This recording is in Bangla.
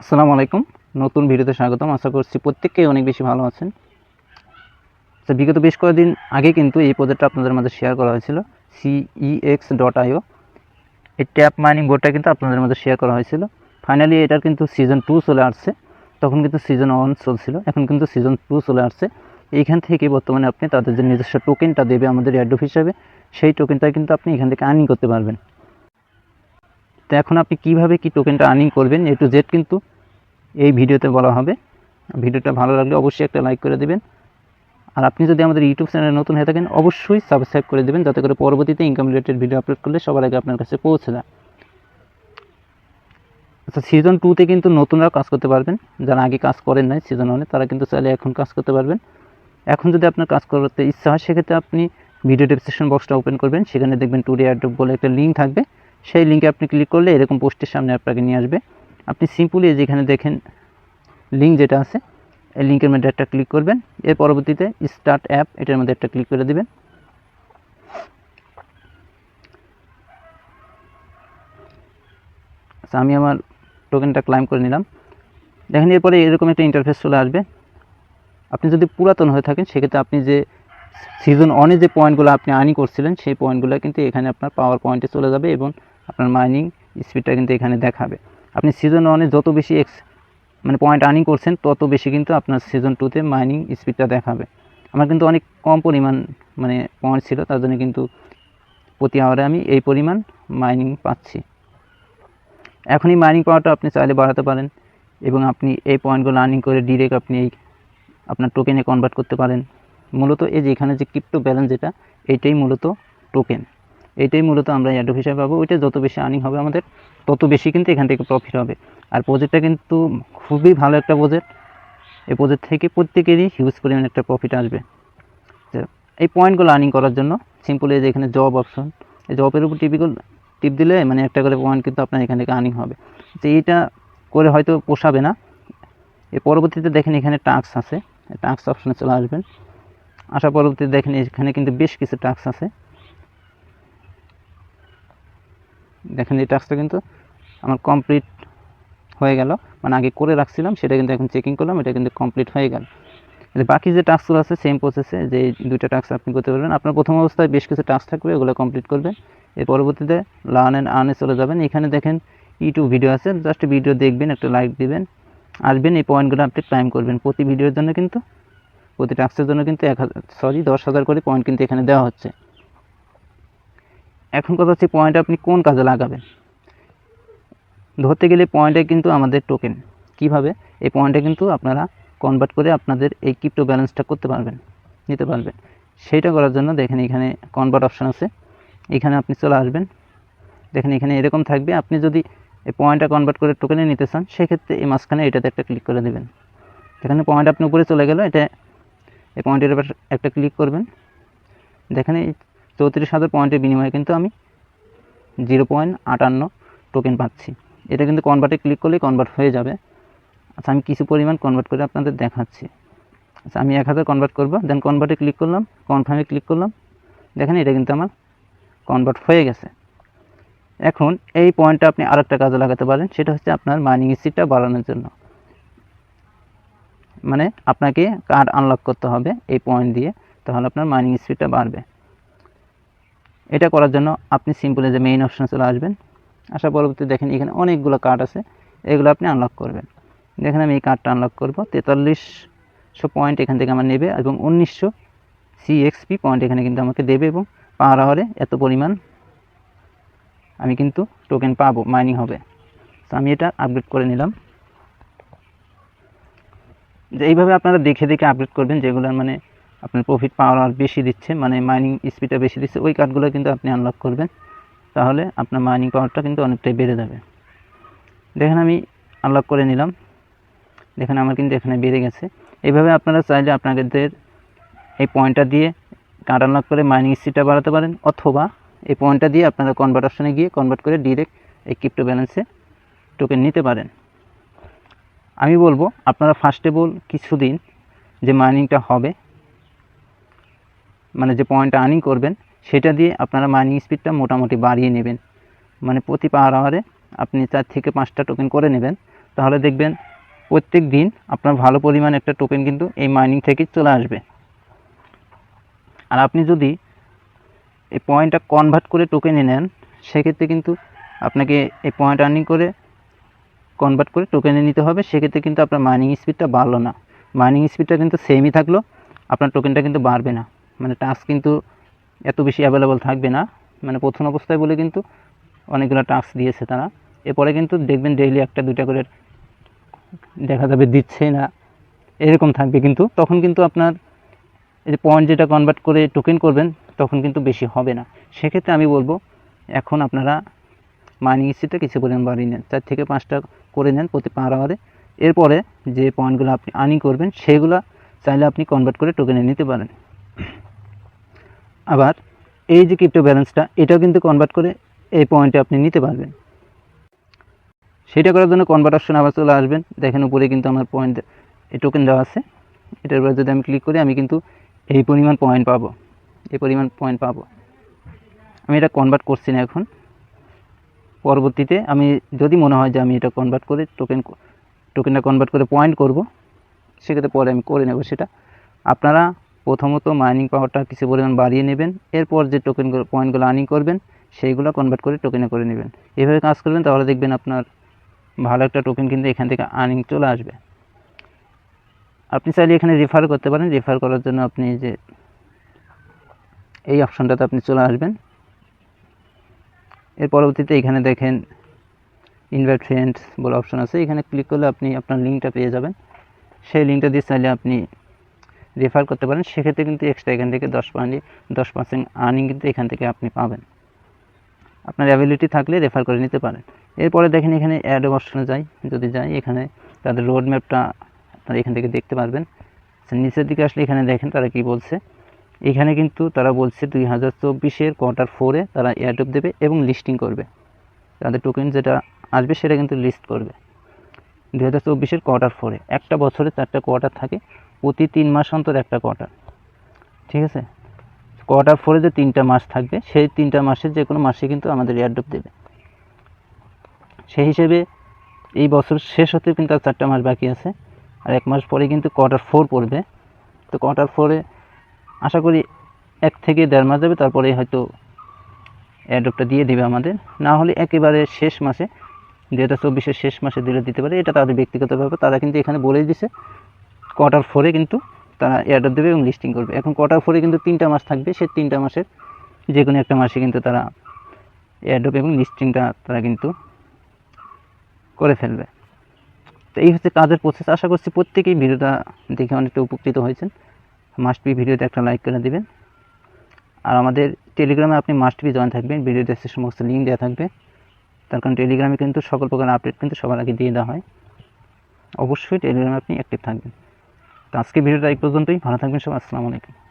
আসসালামু আলাইকুম। নতুন ভিডিওতে স্বাগতম। আশা করছি প্রত্যেককেই অনেক বেশি ভালো আছেন। তো বিগত বেশ কয়েকদিন আগে কিন্তু এই প্রজেক্টটা আপনাদের মাঝে শেয়ার করা হয়েছিল সিইএক্স ডট আইও এই ট্যাপ মাইনিং বোর্ডটা কিন্তু আপনাদের মাঝে শেয়ার করা হয়েছিল। ফাইনালি এটার কিন্তু সিজন টু চলে আসছে। তখন কিন্তু সিজন ওয়ান চলছিল, এখন কিন্তু সিজন টু চলে আসছে। এইখান থেকে বর্তমানে আপনি তাদের যে নিজস্ব টোকেনটা দেবে আমাদের অ্যাডোপ হিসাবে, সেই টোকেনটা কিন্তু আপনি এখান থেকে আর্নিং করতে পারবেন। এখন আপনি কীভাবে কি টোকেনটা আর্নিং করবেন এ টু জেড কিন্তু এই ভিডিওতে বলা হবে। ভিডিওটা ভালো লাগলে অবশ্যই একটা লাইক করে দেবেন। আর আপনি যদি আমাদের ইউটিউব চ্যানেলে নতুন হয়ে থাকেন, অবশ্যই সাবস্ক্রাইব করে দেবেন, যাতে করে পরবর্তীতে ইনকাম রিলেটেড ভিডিও আপলোড করলে সবার আগে আপনার কাছে পৌঁছে যায়। আচ্ছা সিজন টুতে কিন্তু নতুনরাও কাজ করতে পারবেন। যারা আগে কাজ করেন নাই সিজন ওয়ানে তারা কিন্তু চাইলে এখন কাজ করতে পারবেন। এখন যদি আপনার কাজ করতে ইচ্ছা হয়, সেক্ষেত্রে আপনি ভিডিও ডেসক্রিপশন বক্সটা ওপেন করবেন। সেখানে দেখবেন টুডে অ্যাডোব বলে একটা লিঙ্ক থাকবে। সেই লিঙ্কে আপনি ক্লিক করলে এরকম পোস্টের সামনে আপনাকে নিয়ে আসবে। আপনি সিম্পলি যেখানে দেখেন লিঙ্ক যেটা আছে, এই লিঙ্কের মধ্যে একটা ক্লিক করবেন। এর পরবর্তীতে স্টার্ট অ্যাপ এটার মধ্যে একটা ক্লিক করে দেবেন। আচ্ছা আমি আমার টোকেনটা ক্লাইম করে নিলাম। দেখেন এরপরে এরকম একটা ইন্টারফেস চলে আসবে। আপনি যদি পুরাতন হয়ে থাকেন, সেক্ষেত্রে আপনি যে সিজন অনে যে পয়েন্টগুলো আপনি আর্নি করছিলেন, সেই পয়েন্টগুলো কিন্তু এখানে আপনার পাওয়ার পয়েন্টে চলে যাবে এবং আপনার মাইনিং স্পিডটা কিন্তু এখানে দেখাবে। আপনি সিজন ওয়ানে যত বেশি এক্স মানে পয়েন্ট আর্নিং করছেন, তত বেশি কিন্তু আপনার সিজন টুতে মাইনিং স্পিডটা দেখাবে। আমার কিন্তু অনেক কম পরিমাণ মানে পয়েন্ট ছিল, তার জন্য কিন্তু প্রতি আওয়ারে আমি এই পরিমাণ মাইনিং পাচ্ছি। এখন এই মাইনিং পাওয়ারটা আপনি চাইলে বাড়াতে পারেন, এবং আপনি এই পয়েন্টগুলো আর্নিং করে ডিরেক্ট আপনি এই আপনার টোকেনে কনভার্ট করতে পারেন। মূলত এই যে এখানে যে ক্রিপ্টো ব্যালেন্স যেটা, এইটাই মূলত টোকেন এইটাই মূলত আমরা অ্যাডোপ হিসাবে পাবো। ওইটা যত বেশি আর্নিং হবে আমাদের, তত বেশি কিন্তু এখান থেকে প্রফিট হবে। আর প্রজেক্টটা কিন্তু খুবই ভালো একটা প্রজেক্ট এই প্রজেক্ট থেকে প্রত্যেকেরই হিউজ পরিমাণে একটা প্রফিট আসবে। এই পয়েন্টগুলো আর্নিং করার জন্য সিম্পল সিম্পলি যে এখানে জব অপশন এই জবের উপর টিপিকল টিপ দিলে মানে একটা করে পয়েন্ট কিন্তু আপনার এখান থেকে আর্নিং হবে। তো এইটা করে হয়তো পোষাবে না। এর পরবর্তীতে দেখেন এখানে টাস্ক আছে। টাস্ক অপশনে চলে আসবেন। আসার পরবর্তীতে দেখেন এখানে কিন্তু বেশ কিছু টাস্ক আছে। দেখেন এই টাস্কটা কিন্তু আমার কমপ্লিট হয়ে গেল। মানে আগে করে রাখছিলাম, সেটা কিন্তু এখন চেকিং করলাম, এটা কিন্তু কমপ্লিট হয়ে গেল। বাকি যে টাস্কগুলো আছে সেম প্রসেসে যে দুইটা টাস্ক আপনি করতে পারবেন। আপনার প্রথম অবস্থায় বেশ কিছু টাস্ক থাকবে, ওগুলো কমপ্লিট করবেন। এর পরবর্তীতে লার্ন অ্যান্ড আর্নে চলে যাবেন। এখানে দেখেন ইউটিউব ভিডিও আছে জাস্ট ভিডিও দেখবেন, একটা লাইক দিবেন, আসবেন, এই পয়েন্টগুলো আপনি ক্লাইম করবেন। প্রতি ভিডিওর জন্য কিন্তু, প্রতি টাস্কের জন্য কিন্তু এক হাজার সরি দশ হাজার করে পয়েন্ট কিন্তু এখানে দেওয়া হচ্ছে। এখন কথা হচ্ছে পয়েন্ট আপনি কোন কাজে লাগাবেন? ধরতে গেলে পয়েন্টে কিন্তু আমাদের টোকেন কীভাবে? এই পয়েন্টে কিন্তু আপনারা কনভার্ট করে আপনাদের এই ক্রিপ্টো ব্যালেন্সটা করতে পারবেন, নিতে পারবেন। সেইটা করার জন্য দেখেন এখানে কনভার্ট অপশান আছে। এখানে আপনি চলে আসবেন। দেখেন এখানে এরকম থাকবে, আপনি যদি এই পয়েন্টটা কনভার্ট করে টোকেনে নিতে চান, সেক্ষেত্রে এই মাঝখানে এটাতে একটা ক্লিক করে দেবেন। এখানে পয়েন্ট আপনি উপরে চলে গেল, এটা এই পয়েন্টের উপর একটা ক্লিক করবেন। দেখেন এই চৌত্রিশ হাজার পয়েন্টের বিনিময়ে কিন্তু আমি জিরো পয়েন্ট আটান্ন টোকেন পাচ্ছি। এটা কিন্তু কনভার্টে ক্লিক করলেই কনভার্ট হয়ে যাবে। আচ্ছা আমি কিছু পরিমাণ কনভার্ট করে আপনাদের দেখাচ্ছি। আচ্ছা আমি এক হাজার কনভার্ট করব দেন কনভার্টে ক্লিক করলাম কনফার্মে ক্লিক করলাম। দেখেন, এটা কিন্তু আমার কনভার্ট হয়ে গেছে। এখন এই পয়েন্টটা আপনি আরেকটা কাজে লাগাতে পারেন, সেটা হচ্ছে আপনার মাইনিং স্পিডটা বাড়ানোর জন্য। মানে আপনাকে কার্ড আনলক করতে হবে এই পয়েন্ট দিয়ে, তাহলে আপনার মাইনিং স্পিডটা বাড়বে। এটা করার জন্য আপনি সিম্পলি যে মেইন অপশানে চলে আসবেন। আসার পরবর্তী দেখেন এখানে অনেকগুলো কার্ড আছে। এগুলো আপনি আনলক করবেন। দেখেন আমি এই কার্ডটা আনলক করব। তেতাল্লিশশো পয়েন্ট এখান থেকে আমার নেবে এবং উনিশশো সিএক্সপি পয়েন্ট এখানে কিন্তু আমাকে দেবে এবং পার আওয়ারে এত পরিমাণ আমি কিন্তু টোকেন পাবো মাইনিং হবে। তো আমি এটা আপগ্রেড করে নিলাম। যে এইভাবে আপনারা দেখে দেখে আপডেট করবেন যেগুলোর মানে আপনার প্রফিট পাওয়ার বেশি দিচ্ছে মানে মাইনিং স্পিডটা বেশি দিচ্ছে, ওই কার্ডগুলো কিন্তু আপনি আনলক করবেন। তাহলে আপনার মাইনিং পাওয়ারটা কিন্তু অনেকটাই বেড়ে যাবে। দেখেন আমি আনলক করে নিলাম। দেখেন আমার কিন্তু এখানে বেড়ে গেছে। এইভাবে আপনারা চাইলে আপনাদের এই পয়েন্টটা দিয়ে কার্ড আনলক করে মাইনিং স্পিডটা বাড়াতে পারেন, অথবা এই পয়েন্টটা দিয়ে আপনারা কনভার্ট অপশানে গিয়ে কনভার্ট করে ডিরেক্ট এই ক্রিপ্টো ব্যালেন্সে টোকেন নিতে পারেন। আমি বলব, আপনারা ফার্স্ট অল কিছুদিন যে মাইনিংটা হবে মানে যে পয়েন্টটা আর্নিং করবেন, সেটা দিয়ে আপনারা মাইনিং স্পিডটা মোটামুটি বাড়িয়ে নেবেন। মানে প্রতি পার আওয়ারে আপনি চার থেকে পাঁচটা টোকেন করে নেবেন। তাহলে দেখবেন প্রত্যেক দিন আপনার ভালো পরিমাণ একটা টোকেন কিন্তু এই মাইনিং থেকে চলে আসবে। আর আপনি যদি এই পয়েন্টটা কনভার্ট করে টোকেনে নেন, সেক্ষেত্রে কিন্তু আপনাকে এই পয়েন্ট আর্নিং করে কনভার্ট করে টোকেনে নিতে হবে। সেক্ষেত্রে কিন্তু আপনার মাইনিং স্পিডটা বাড়লো না। মাইনিং স্পিডটা কিন্তু সেমই থাকল। আপনার টোকেনটা কিন্তু বাড়বে না। মানে টাস্ক কিন্তু এত বেশি অ্যাভেলেবল থাকবে না। মানে প্রথম অবস্থায় বলে কিন্তু অনেকগুলো টাস্ক দিয়েছে তারা। এরপরে কিন্তু দেখবেন ডেইলি একটা, দুইটা করে দেখা যাবে দিচ্ছে না। এরকম থাকবে কিন্তু। তখন কিন্তু আপনার এই যে পয়েন্ট যেটা কনভার্ট করে টোকেন করবেন, তখন কিন্তু বেশি হবে না। সেক্ষেত্রে আমি বলব, এখন আপনারা মাইনিং স্পিডটা কিছু পরিমাণ বাড়িয়ে নেন। চার থেকে পাঁচটা করে নেন প্রতি পার আওয়ারে এরপরে যে পয়েন্টগুলো আপনি আর্নিং করবেন, সেগুলো চাইলে আপনি কনভার্ট করে টোকেনে নিতে পারেন। আবার এই যে ক্রিপ্টো ব্যালেন্সটা এটাও কিন্তু কনভার্ট করে এই পয়েন্টে আপনি নিতে পারবেন। সেটা করার জন্য কনভার্ট অপশন আবার চলে আসবেন। দেখেন উপরে কিন্তু আমার পয়েন্ট এই টোকেন দেওয়া আছে। এটার উপরে যদি আমি ক্লিক করি, আমি কিন্তু এই পরিমাণ পয়েন্ট পাবো। এই পরিমাণ পয়েন্ট পাবো। আমি এটা কনভার্ট করছি না এখন। পরবর্তীতে আমি যদি মনে হয় যে আমি এটা কনভার্ট করে টোকেন টোকেনটা কনভার্ট করে পয়েন্ট করব, সেক্ষেত্রে পরে আমি করে নেব সেটা। আপনারা প্রথমত মাইনিং পাওয়ারটা কিছু পরিমাণ বাড়িয়ে নেবেন, এরপর যে টোকেনগুলো পয়েন্টগুলো আর্নিং করবেন, সেইগুলো কনভার্ট করে টোকেনে করে নেবেন। এভাবে কাজ করবেন, তাহলে দেখবেন আপনার ভালো একটা টোকেন কিন্তু এখান থেকে আর্নিং চলে আসবে। আপনি চাইলে এখানে রেফার করতে পারেন রেফার করার জন্য আপনি যে এই অপশানটাতে আপনি চলে আসবেন। এর পরবর্তীতে এখানে দেখেন ইনভাইট ফ্রেন্ডস বলে অপশন আছে, এখানে ক্লিক করলে আপনি আপনার লিঙ্কটা পেয়ে যাবেন। সেই লিঙ্কটা দিয়ে চাইলে আপনি রেফার করতে পারেন সেক্ষেত্রে কিন্তু এক্সট্রা এখান থেকে দশ পার্সেন্ট দশ পার্সেন্ট আর্নিং কিন্তু এখান থেকে আপনি পাবেন। আপনার অ্যাবিলিটি থাকলে রেফার করে নিতে পারেন। এরপরে দেখেন এখানে অ্যাড অপশনে যাই যদি যাই এখানে তাদের রোড ম্যাপটা আপনারা এখান থেকে দেখতে পারবেন। আচ্ছা, নিচের দিকে আসলে এখানে দেখেন তারা কি বলছে। এখানে কিন্তু তারা বলছে দুই হাজার চব্বিশের কোয়ার্টার ফোরে তারা এয়ারড্রপ দেবে এবং লিস্টিং করবে। তাদের টোকেন যেটা আসবে সেটা কিন্তু লিস্ট করবে। দুই হাজার চব্বিশের কোয়ার্টার ফোরে একটা বছরে চারটা কোয়ার্টার থাকে। প্রতি তিন মাস অন্তর একটা কোয়ার্টার ঠিক আছে? কোয়ার্টার ফোরে যে তিনটা মাস থাকবে, সেই তিনটা মাসের যে কোনো মাসে কিন্তু আমাদের এয়ারড্রপ দেবে। সেই হিসেবে এই বছর শেষ হতে কিন্তু আর চারটা মাস বাকি আছে, আর এক মাস পরে কিন্তু কোয়ার্টার ফোর পড়বে। তো কোয়ার্টার ফোরে আশা করি এক থেকে দেড় মাস যাবে, তারপরে হয়তো অ্যাডপটা দিয়ে দেবে আমাদের। না হলে একেবারে শেষ মাসে দু হাজার চব্বিশের শেষ মাসে দিলে দিতে পারে, এটা তাদের ব্যক্তিগত ব্যাপার। তারা কিন্তু এখানে বলেই দিছে কোয়ার্টার ফোরে কিন্তু তারা এয়ারডপ দেবে এবং লিস্টিং করবে। এখন কোয়ার্টার ফোরে কিন্তু তিনটা মাস থাকবে। সেই তিনটা মাসের যে কোনো একটা মাসে কিন্তু তারা এয়ারডপ এবং লিস্টিংটা তারা কিন্তু করে ফেলবে। তো এই হচ্ছে কাজের প্রসেস আশা করছি প্রত্যেকেই ভিডিওটা দেখে অনেকটা উপকৃত হয়েছেন। মাস্ট বি ভিডিওতে একটা লাইক করে দেবেন। আর আমাদের টেলিগ্রামে আপনি মাস্ট বি জয়েন থাকবেন। ভিডিওতে সে সমস্ত লিঙ্ক দেওয়া থাকবে। তার কারণ টেলিগ্রামে কিন্তু সকল প্রকার আপডেট কিন্তু সবার আগে দিয়ে দেওয়া হয়। অবশ্যই টেলিগ্রামে আপনি অ্যাক্টিভ থাকবেন। তো আজকে ভিডিওটা এই পর্যন্তই। ভালো থাকবেন সব আসসালামু আলাইকুম।